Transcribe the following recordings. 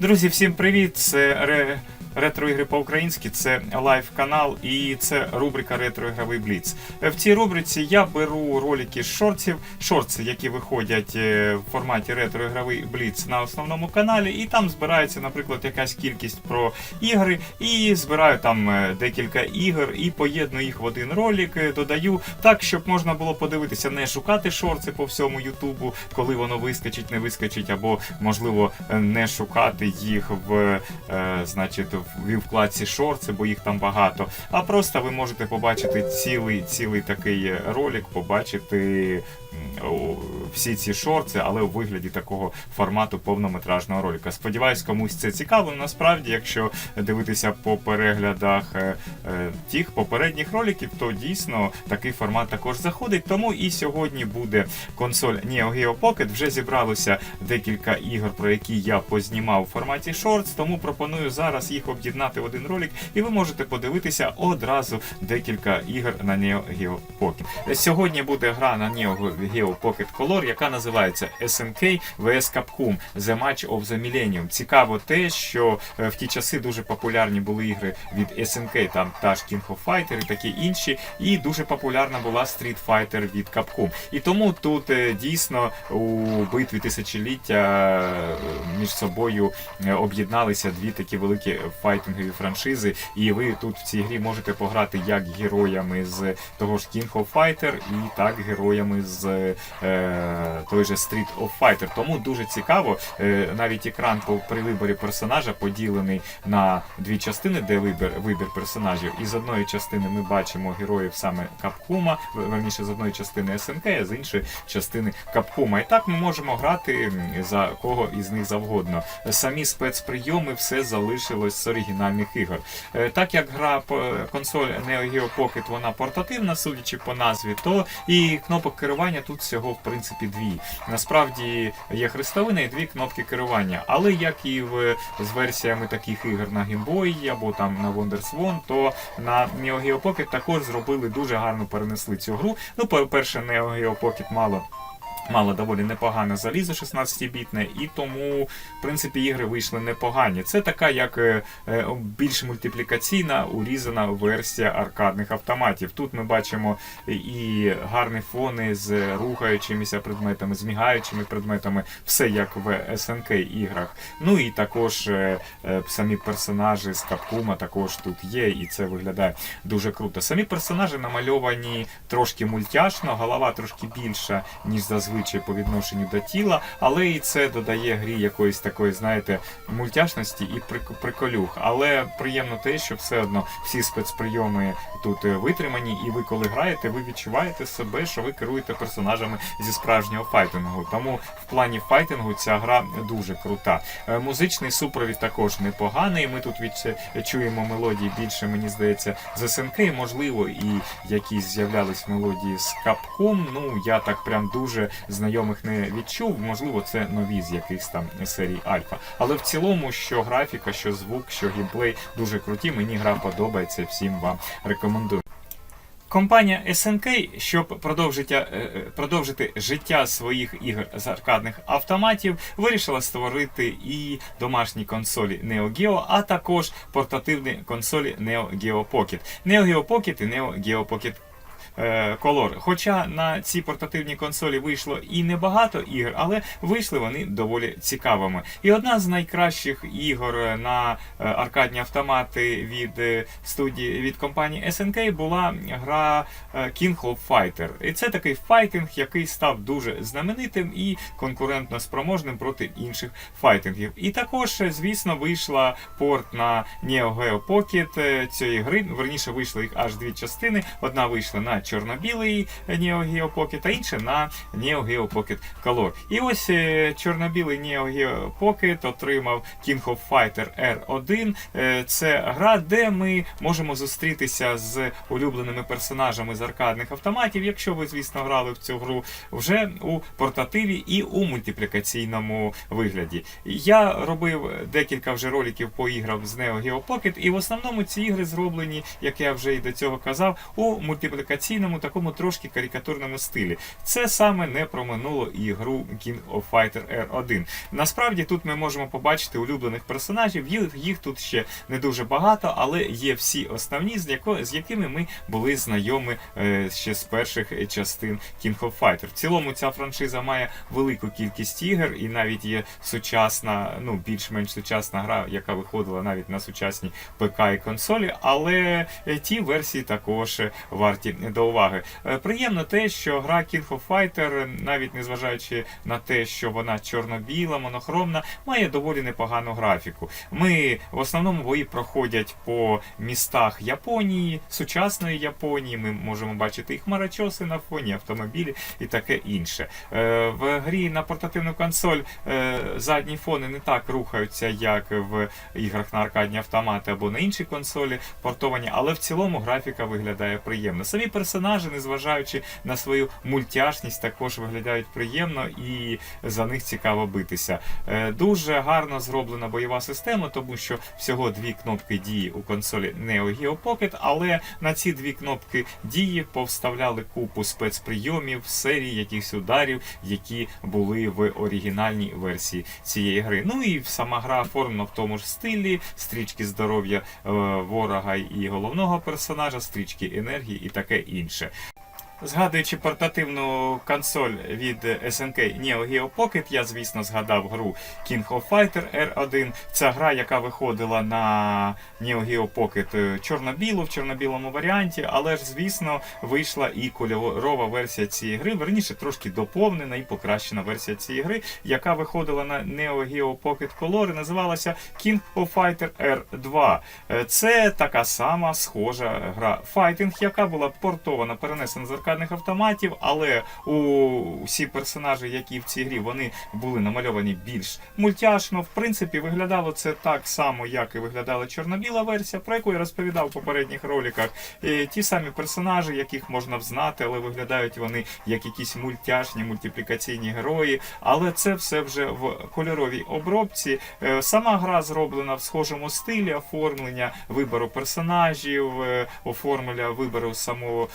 Друзі, всім привіт! Це. Ретро-ігри по-українськи, це лайв канал і це рубрика Ретро-ігровий Бліц. В цій рубриці я беру ролики з шортів, шорти, які виходять е, в форматі ретро-ігровий Бліц на основному каналі, і там збирається, наприклад, якась кількість про ігри, і збираю там е, декілька ігор і поєдную їх в один ролик, е, додаю так, щоб можна було подивитися, не шукати шорти по всьому Ютубу, коли воно вискочить, не вискочить, або можливо е, не шукати їх в, е, значить, в вкладці шорти, бо їх там багато. А просто ви можете побачити цілий, цілий такий ролик, побачити всі ці шорти, але у вигляді такого формату повнометражного ролика. Сподіваюсь, комусь це цікаво. Насправді, якщо дивитися по переглядах е, е, тих попередніх роликів, то дійсно такий формат також заходить. Тому і сьогодні буде консоль Neo Geo Pocket. Вже зібралося декілька ігор, про які я познімав у форматі Shorts, тому пропоную зараз їх об'єднати в один ролик, і ви можете подивитися одразу декілька ігор на Neo Geo Pocket. Сьогодні буде гра на Neo Geo Pocket Color, яка називається SNK vs Capcom The Match of the Millennium. Цікаво те, що е, в ті часи дуже популярні були ігри від SNK, там та ж King of Fighter і такі інші, і дуже популярна була Street Fighter від Capcom. І тому тут е, дійсно у битві тисячоліття е, між собою об'єдналися дві такі великі файтингові франшизи, і ви тут в цій грі можете пограти як героями з того ж King of Fighter, і так героями з той же Street of Fighter. Тому дуже цікаво. Е, навіть екран при виборі персонажа поділений на дві частини, де вибір вибір персонажів. І з одної частини ми бачимо героїв саме Капкума, верніше з одної частини СНК, а з іншої частини Капкума. І так ми можемо грати за кого із них завгодно. Самі спецприйоми все залишилось з оригінальних ігор. Е, Так як гра консоль Neo Geo Pocket вона портативна, судячи по назві, то і кнопок керування тут всього в принципі дві. Насправді є хрестовина і дві кнопки керування. Але як і в з версіями таких ігор на Game Boy або там на Wonderswan, то на Neo Geo Pocket також зробили дуже гарно перенесли цю гру. Ну, по-перше, Neo Geo Pocket мало. Мало доволі непогане залізо 16-бітне, і тому, в принципі, ігри вийшли непогані. Це така, як е, е, більш мультиплікаційна, урізана версія аркадних автоматів. Тут ми бачимо і гарні фони з рухаючимися предметами, з мігаючими предметами, все як в СНК іграх. Ну і також е, е, самі персонажі з Капкума також тут є, і це виглядає дуже круто. Самі персонажі намальовані трошки мультяшно, голова трошки більша, ніж зазвичай по відношенню до тіла, але і це додає грі якоїсь такої, знаєте, мультяшності і прик- приколюх. Але приємно те, що все одно всі спецприйоми тут е, витримані, і ви коли граєте, ви відчуваєте себе, що ви керуєте персонажами зі справжнього файтингу. Тому в плані файтингу ця гра дуже крута. Е, Музичний супровід також непоганий. Ми тут від чуємо мелодії більше, мені здається, з СНК, можливо, і якісь з'являлись мелодії з Capcom. Ну я так прям дуже знайомих не відчув. Можливо, це нові з якихось там серій Альфа. Але в цілому, що графіка, що звук, що геймплей дуже круті. Мені гра подобається. Всім вам рекомендую. Компанія SNK, щоб продовжити, е, е, продовжити життя своїх ігор з аркадних автоматів, вирішила створити і домашні консолі Neo Geo, а також портативні консолі Neo Geo Pocket. Neo Geo Pocket і Neo Geo Pocket е, Color. Хоча на ці портативні консолі вийшло і небагато ігор, але вийшли вони доволі цікавими. І одна з найкращих ігор на е, аркадні автомати від е, студії від компанії SNK була гра King of Fighter. І це такий файтинг, який став дуже знаменитим і конкурентно спроможним проти інших файтингів. І також, звісно, вийшла порт на Neo Geo Pocket цієї гри. Верніше вийшли їх аж дві частини. Одна вийшла на чорно-білий Neo Geo Pocket, а інша на Neo Geo Pocket Color. І ось е, чорно-білий Neo Geo Pocket отримав King of Fighter R1. Е, Це гра, де ми можемо зустрітися з улюбленими персонажами з аркадних автоматів, якщо ви, звісно, грали в цю гру вже у портативі і у мультиплікаційному вигляді. Я робив декілька вже роликів по іграм з Neo Geo Pocket, і в основному ці ігри зроблені, як я вже і до цього казав, у мультиплікаційному анімаційному, такому трошки карикатурному стилі. Це саме не проминуло і гру King of Fighter R1. Насправді тут ми можемо побачити улюблених персонажів. Їх, їх тут ще не дуже багато, але є всі основні, з, яко, з якими ми були знайомі е, ще з перших частин King of Fighter. В цілому ця франшиза має велику кількість ігор, і навіть є сучасна, ну більш-менш сучасна гра, яка виходила навіть на сучасній ПК і консолі, але е, ті версії також е, варті до уваги. Е, Приємно те, що гра King of Fighter, навіть незважаючи на те, що вона чорно-біла, монохромна, має доволі непогану графіку. Ми в основному бої проходять по містах Японії, сучасної Японії. Ми можемо бачити і хмарочоси на фоні, автомобілі і таке інше. Е, В грі на портативну консоль е, задні фони не так рухаються, як в іграх на аркадні автомати або на інші консолі портовані, але в цілому графіка виглядає приємно. Самі персонажі, незважаючи на свою мультяшність, також виглядають приємно і за них цікаво битися. Е, Дуже гарно зроблена бойова система, тому що всього дві кнопки дії у консолі Neo Geo Pocket, але на ці дві кнопки дії повставляли купу спецприйомів, серій якихось ударів, які були в оригінальній версії цієї гри. Ну і сама гра оформлена в тому ж стилі, стрічки здоров'я е, ворога і головного персонажа, стрічки енергії і таке інше. інше. Згадуючи портативну консоль від SNK Neo Geo Pocket, я, звісно, згадав гру King of Fighter R1. Це гра, яка виходила на Neo Geo Pocket е, чорно-білу в чорно-білому варіанті, але ж, звісно, вийшла і кольорова версія цієї гри, верніше трошки доповнена і покращена версія цієї гри, яка виходила на Neo Geo Pocket Color і називалася King of Fighter R2. Е, Це така сама схожа гра файтинг, яка була портована, перенесена з аркадних автоматів, але у всі персонажі, які в цій грі, вони були намальовані більш мультяшно. В принципі, виглядало це так само, як і виглядала чорно-біла версія, про яку я розповідав в попередніх роликах. Ті самі персонажі, яких можна взнати, але виглядають вони як якісь мультяшні, мультиплікаційні герої. Але це все вже в кольоровій обробці. Е, Сама гра зроблена в схожому стилі оформлення вибору персонажів, е, оформлення вибору самого.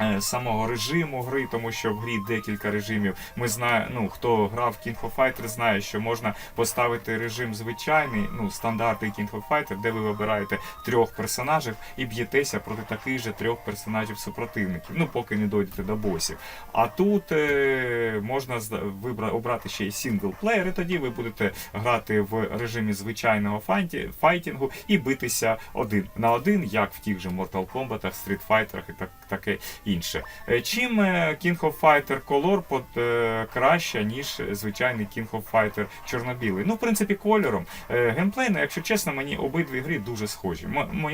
Е, Самого режиму гри, тому що в грі декілька режимів. Ми знаємо, ну хто грав в King of Fighter, знає, що можна поставити режим звичайний, ну стандартний King of Fighter, де ви вибираєте трьох персонажів і б'єтеся проти таких же трьох персонажів супротивників. Ну поки не дойдете до босів. А тут е, можна вибрати обрати ще й сінглплеєр, і тоді ви будете грати в режимі звичайного фанті, файтінгу і битися один на один, як в тих же Mortal Kombat, Street Fighter і так таке інше. Е, Чим е, King of Fighter Color под, е, краще, ніж звичайний King of Fighter чорно-білий? Ну, в принципі, кольором. Геймплейно, якщо чесно, мені обидві гри дуже схожі.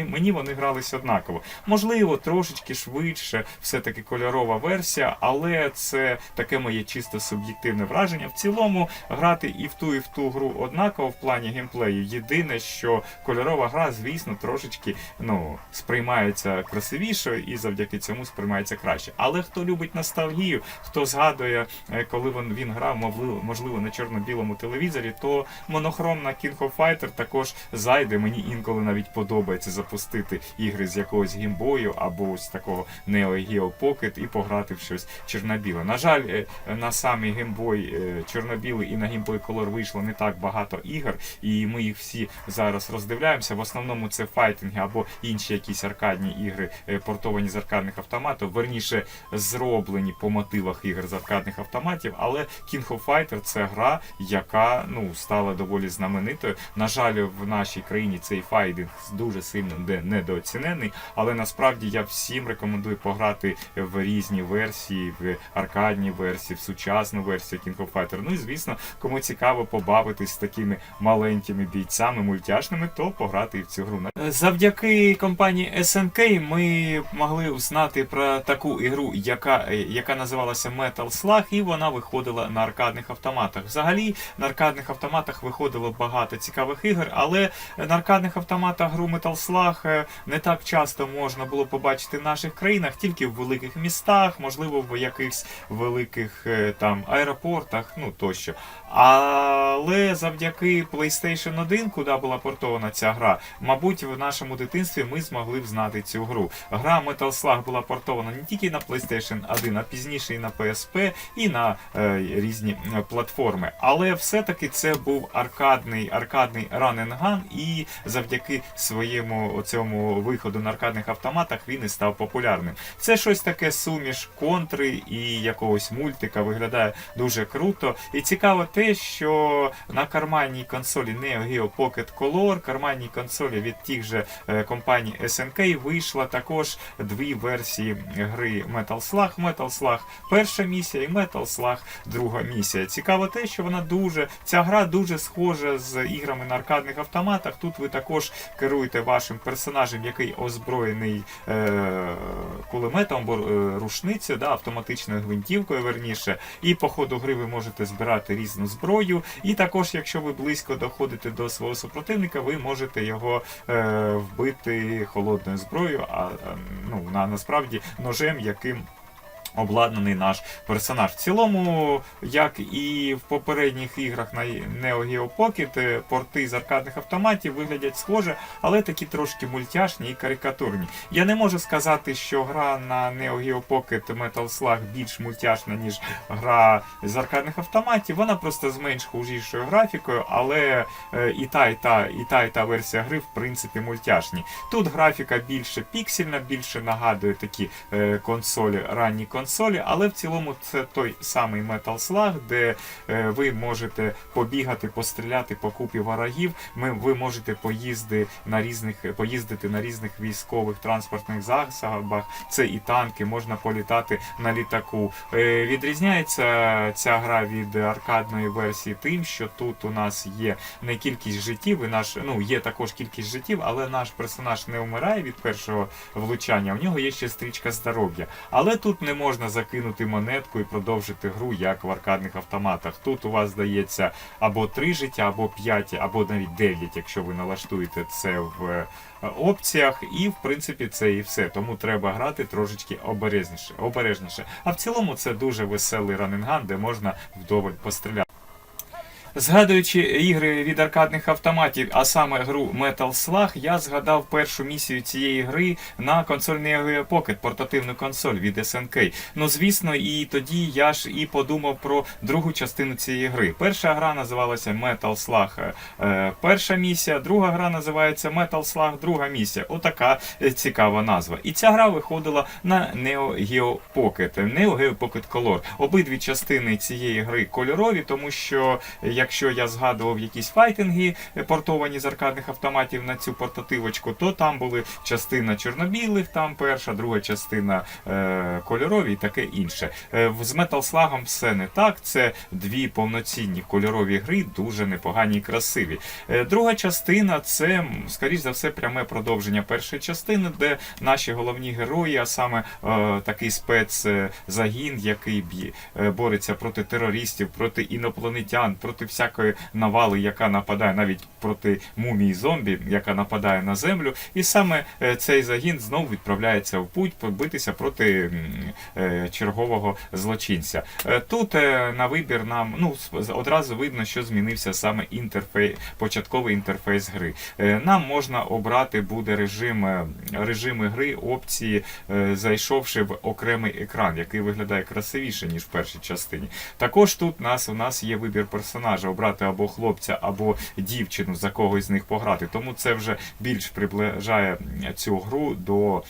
Мені вони гралися однаково. Можливо, трошечки швидше, все-таки кольорова версія, але це таке моє чисто суб'єктивне враження. В цілому грати і в ту, і в ту гру однаково в плані геймплею. Єдине, що кольорова гра, звісно, трошечки ну, сприймається красивішою і завдяки цьому сприймається краще. Але хто любить ностальгію, хто згадує, е, коли він, він грав, можливо, на чорно-білому телевізорі, то монохромна King of Fighter також зайде. Мені інколи навіть подобається запустити ігри з якогось геймбою або ось такого Neo Geo Pocket і пограти в щось чорно-біле. На жаль, е, на самий геймбой е, чорно-білий і на геймбой Color вийшло не так багато ігор, і ми їх всі зараз роздивляємося. В основному це файтинги або інші якісь аркадні ігри, портовані з аркадних автоматів, верніше зроблені по мотивах ігор з аркадних автоматів. Але King of Fighter це гра, яка ну стала доволі знаменитою. На жаль, в нашій країні цей файтинг дуже сильно недооцінений, але насправді я всім рекомендую пограти в різні версії, в аркадні версії, в сучасну версію King of Fighter. Ну і звісно, кому цікаво побавитись з такими маленькими бійцями мультяшними, то пограти і в цю гру. Завдяки компанії SNK ми могли узнати про таку ігру, яка, яка називалася Metal Slug, і вона виходила на аркадних автоматах. Взагалі на аркадних автоматах виходило багато цікавих ігор, але на аркадних автоматах гру Metal Slug е, не так часто можна було побачити в наших країнах, тільки в великих містах, можливо, в якихось великих е, там аеропортах, ну тощо. Але завдяки PlayStation 1, куди була портована ця гра, мабуть, в нашому дитинстві ми змогли б знати цю гру. Гра Metal Slug була портована не тільки на PlayStation 1, а пізніше і на PSP, і на е, різні е, платформи. Але все-таки це був аркадний аркадний gun, і завдяки своєму цьому виходу на аркадних автоматах він і став популярним. Це щось таке суміш контри і якогось мультика виглядає дуже круто. І цікаво те, що на карманній консолі Neo Geo Pocket Color, карманній консолі від тих же е, компаній SNK вийшла також дві версії гри Metal Slug. Metal Slug перша місія і Metal Slug друга місія. Цікаво те, що вона дуже ця гра дуже схожа з іграми на аркадних автоматах. Тут ви також керуєте вашим персонажем, який озброєний е, кулеметом або е, рушницею, да, автоматичною гвинтівкою, верніше. І по ходу гри ви можете збирати різну зброю. І також, якщо ви близько доходите до свого супротивника, ви можете його е, вбити холодною зброєю, а е, ну, на, насправді ножем, яким обладнаний наш персонаж. В цілому, як і в попередніх іграх на Neo Geo Pocket, е, порти з аркадних автоматів виглядять схоже, але такі трошки мультяшні і карикатурні. Я не можу сказати, що гра на Neo Geo Pocket Metal Slug більш мультяшна, ніж гра з аркадних автоматів. Вона просто з менш хужішою графікою, але е, і та, і та, і та, і та версія гри, в принципі, мультяшні. Тут графіка більше піксельна, більше нагадує такі е, консолі, ранні консолі, але в цілому це той самий Metal Slug, де е, ви можете побігати, постріляти по купі ворогів. Ми, ви можете поїзди на різних, поїздити на різних військових транспортних засобах. Це і танки, можна політати на літаку. Е, відрізняється ця гра від аркадної версії тим, що тут у нас є не кількість життів, і наш ну є також кількість життів, але наш персонаж не вмирає від першого влучання. У нього є ще стрічка здоров'я. Але тут не можна закинути монетку і продовжити гру, як в аркадних автоматах. Тут у вас здається або 3 життя, або 5, або навіть 9, якщо ви налаштуєте це в е, опціях. І в принципі це і все. Тому треба грати трошечки обережніше. обережніше. А в цілому це дуже веселий ранинган, де можна вдоволь постріляти. Згадуючи ігри від аркадних автоматів, а саме гру Metal Slug, я згадав першу місію цієї гри на консоль Neo Pocket, портативну консоль від SNK. Ну звісно, і тоді я ж і подумав про другу частину цієї гри. Перша гра називалася Metal Slug е, перша місія, друга гра називається Metal Slug друга місія. Отака е, цікава назва. І ця гра виходила на Neo Geo Pocket, Neo Geo Pocket Color. Обидві частини цієї гри кольорові, тому що якщо я згадував якісь файтинги, е, портовані з аркадних автоматів на цю портативочку, то там були частина чорно-білих, там перша, друга частина е, кольорові і таке інше. Е, з Metal Slug все не так. Це дві повноцінні кольорові гри, дуже непогані і красиві. Е, друга частина це, скоріш за все, пряме продовження першої частини, де наші головні герої, а саме е, такий спецзагін, який б'є, е, бореться проти терористів, проти інопланетян, проти всякої навали, яка нападає навіть проти мумії зомбі, яка нападає на землю. І саме е, цей загін знову відправляється в путь побитися проти е, чергового злочинця. Е, Тут на вибір нам ну одразу видно, що змінився саме інтерфейс, початковий інтерфейс гри. Нам можна обрати буде режим режими гри, опції, зайшовши в окремий екран, який виглядає красивіше ніж в першій частині. Також тут нас у нас є вибір персонажа обрати або хлопця, або дівчину за когось з них пограти. Тому це вже більш приближає цю гру до.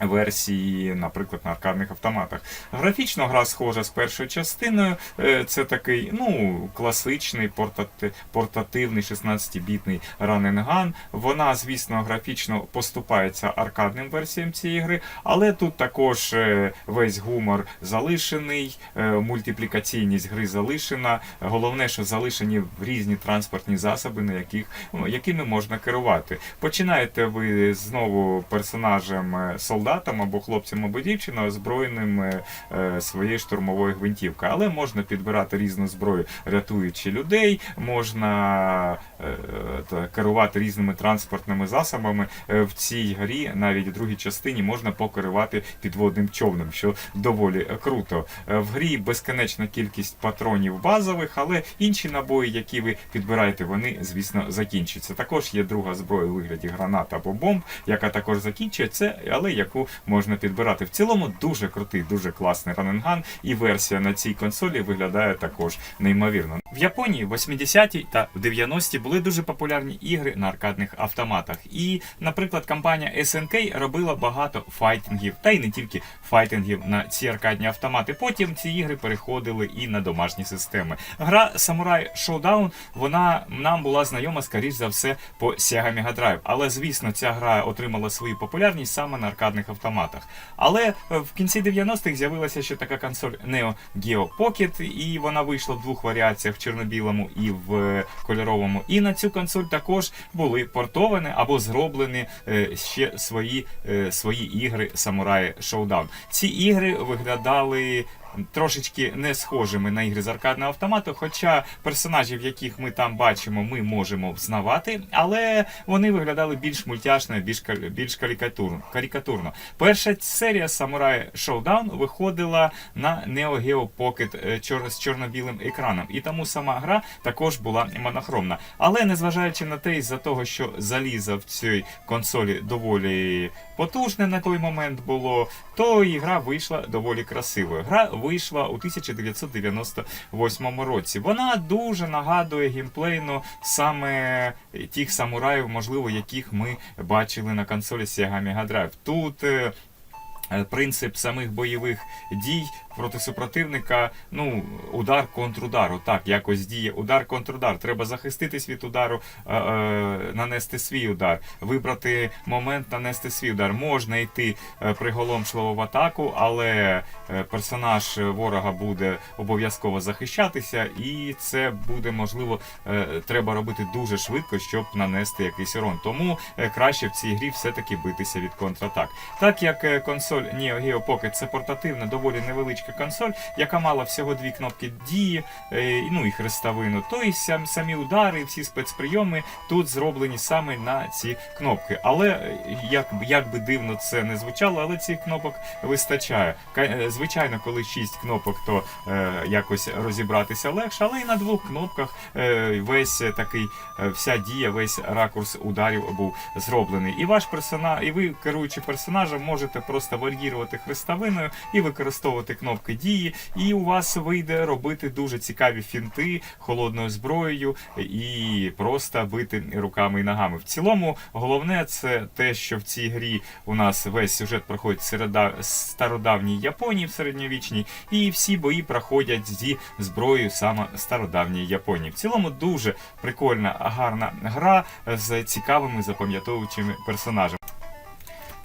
Версії, наприклад, на аркадних автоматах. Графічно гра схожа з першою частиною. Е, Це такий ну, класичний портати- портативний 16-бітний раненган. Вона, звісно, графічно поступається аркадним версіям цієї гри, але тут також е, весь гумор залишений, е, мультиплікаційність гри залишена. Головне, що залишені різні транспортні засоби, на яких, ну, якими можна керувати. Починаєте ви знову персонажем е, солдатом або хлопцем або дівчиною, озброєним е, е, своєю штурмовою гвинтівкою. Але можна підбирати різну зброю, рятуючи людей, можна е, та керувати різними транспортними засобами. Е, В цій грі, навіть в другій частині, можна покерувати підводним човном, що доволі е, круто. Е, В грі безконечна кількість патронів базових, але інші набої, які ви підбираєте, вони, звісно, закінчаться. Також є друга зброя у вигляді гранат або бомб, яка також закінчується, але яку можна підбирати. В цілому дуже крутий, дуже класний раненган, і версія на цій консолі виглядає також неймовірно. В Японії в 80-ті та в 90-ті були дуже популярні ігри на аркадних автоматах. І, наприклад, компанія SNK робила багато файтингів, та й не тільки файтингів на ці аркадні автомати. Потім ці ігри переходили і на домашні системи. Гра Samurai Showdown, вона нам була знайома, скоріш за все, по Sega Mega Drive. Але, звісно, ця гра отримала свою популярність саме на аркадних автоматах. Але е, в кінці 90-х з'явилася ще така консоль Neo Geo Pocket, і вона вийшла в двох варіаціях в чорно-білому і в е, кольоровому. І на цю консоль також були портовані або зроблені е, ще свої, свої ігри Samurai Showdown. Ці ігри виглядали. Трошечки не схожими на ігри з аркадного автомату, хоча персонажів, яких ми там бачимо, ми можемо взнавати, але вони виглядали більш мультяшно, більш, більш карикатурно. Перша серія Samurai Showdown виходила на Neo Geo Pocket е, чор- з чорно-білим екраном, і тому сама гра також була монохромна. Але незважаючи на те, із-за того, що залізо в цій консолі доволі потужне на той момент було, то і гра вийшла доволі красивою. Гра вийшла у 1998 році. Вона дуже нагадує геймплейно саме тих самураїв, можливо, яких ми бачили на консолі Sega Mega Drive. Тут е, принцип самих бойових дій проти супротивника, ну, удар контрудар. Так, якось діє удар контрудар. Треба захиститись від удару, е, е, нанести свій удар, вибрати момент, нанести свій удар. Можна йти е, приголомшливо в атаку, але е, персонаж ворога буде обов'язково захищатися, і це буде можливо, е, треба робити дуже швидко, щоб нанести якийсь урон. Тому е, краще в цій грі все-таки битися від контратак. Так як е, консоль Neo Geo Pocket це портативна, доволі невеличка консоль, яка мала всього дві кнопки дії, е, ну і хрестовину, то і сам, самі удари, всі спецприйоми тут зроблені саме на ці кнопки. Але е, як, як би дивно це не звучало, але цих кнопок вистачає. Е, Звичайно, коли шість кнопок, то е, якось розібратися легше, але і на двох кнопках е, весь такий, вся дія, весь ракурс ударів був зроблений. І ваш персонаж, і ви, керуючи персонажем, можете просто вар'їрувати хрестовиною і використовувати кнопки дії, і у вас вийде робити дуже цікаві фінти холодною зброєю і просто бити руками і ногами. В цілому, головне це те, що в цій грі у нас весь сюжет проходить середа- стародавній Японії в середньовічній, і всі бої проходять зі зброєю саме стародавньої Японії. В цілому дуже прикольна, гарна гра з цікавими запам'ятовуючими персонажами.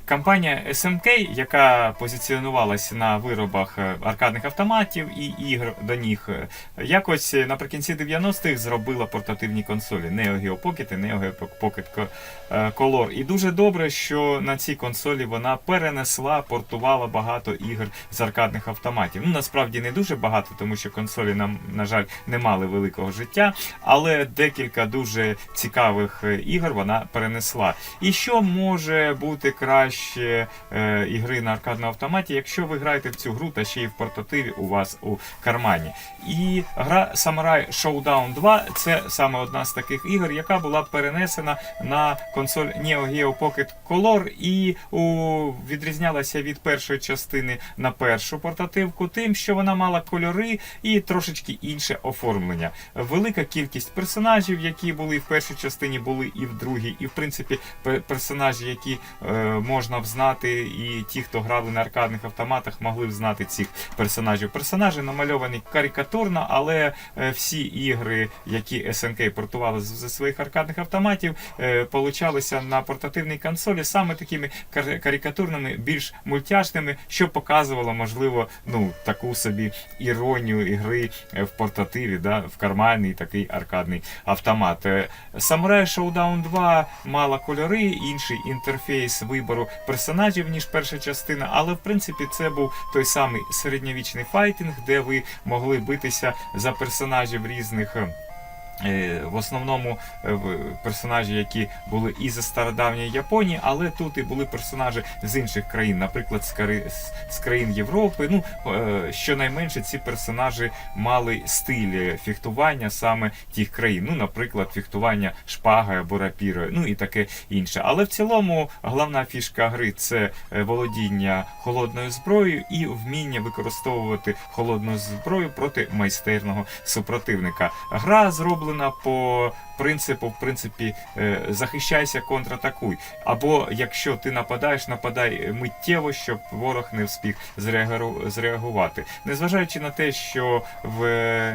Компанія SMK, яка позиціонувалася на виробах е, аркадних автоматів і ігр до них, е, якось наприкінці 90-х зробила портативні консолі Neo Geo Pocket і Neo Geo Pocket е, Color. І дуже добре, що на цій консолі вона перенесла, портувала багато ігор з аркадних автоматів. Ну насправді не дуже багато, тому що консолі нам, на жаль, не мали великого життя, але декілька дуже цікавих ігор вона перенесла. І що може бути краще е, ігри на аркадному автоматі, якщо ви граєте в цю гру та ще й в портативі у вас у кармані. І гра Samurai Showdown 2 це саме одна з таких ігор, яка була перенесена на консоль Neo Geo Pocket Color і у, відрізнялася від першої частини на першу портативку, тим, що вона мала кольори і трошечки інше оформлення. Велика кількість персонажів, які були в першій частині, були і в другій, і в принципі персонажі, які е, можна взнати, і ті, хто грали на аркадних автоматах, могли взнати цих персонажів. Персонажі намальовані карикатурно, але е, всі ігри, які SNK портували з- своїх аркадних автоматів, е, получалися на портативній консолі саме такими кар- карикатурними, більш мультяшними, що показувало, можливо, ну таку собі іронію ігри е, в портативі, да, в карманний такий аркадний автомат. Samurai Showdown 2 мала кольори, інший інтерфейс вибору персонажів, ніж перша частина, але в принципі це був той самий середньовічний файтинг, де ви могли битися за персонажів різних. Е, В основному е, персонажі, які були і зі стародавньої Японії, але тут і були персонажі з інших країн, наприклад, з, краї- з- з країн Європи. Ну е, щонайменше ці персонажі мали стиль фехтування саме тих країн. Ну, наприклад, фехтування шпагою або рапірою, ну і таке інше. Але в цілому головна фішка гри це володіння холодною зброєю і вміння використовувати холодну зброю проти майстерного супротивника. Гра зроблена по принципу, в принципі, е, захищайся, контратакуй. Або якщо ти нападаєш, нападай миттєво, щоб ворог не встиг зреагувати. Незважаючи на те, що в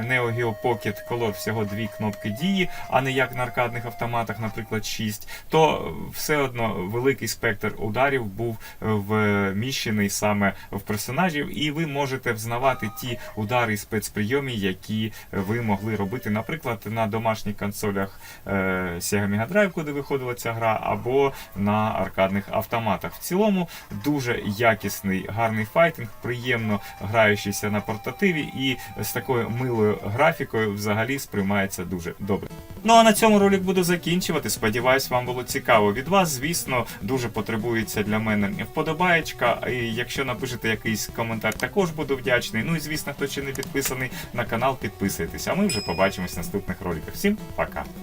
Neo Geo Pocket Color всього дві кнопки дії, а не як на аркадних автоматах, наприклад, 6, то все одно великий спектр ударів був вміщений саме в персонажів, і ви можете взнавати ті удари спецприйомі, які ви могли робити, наприклад, на домашніх консолях е, Sega Mega Drive, куди виходила ця гра, або на аркадних автоматах. В цілому дуже якісний, гарний файтинг, приємно граючийся на портативі і з такою милою графікою взагалі сприймається дуже добре. Ну а на цьому ролик буду закінчувати. Сподіваюсь, вам було цікаво. Від вас, звісно, дуже потребується для мене вподобаєчка. І якщо напишете якийсь коментар, також буду вдячний. Ну і звісно, хто ще не підписаний на канал, підписуйтесь. А ми вже побачимось в наступних роликах. Всім пока!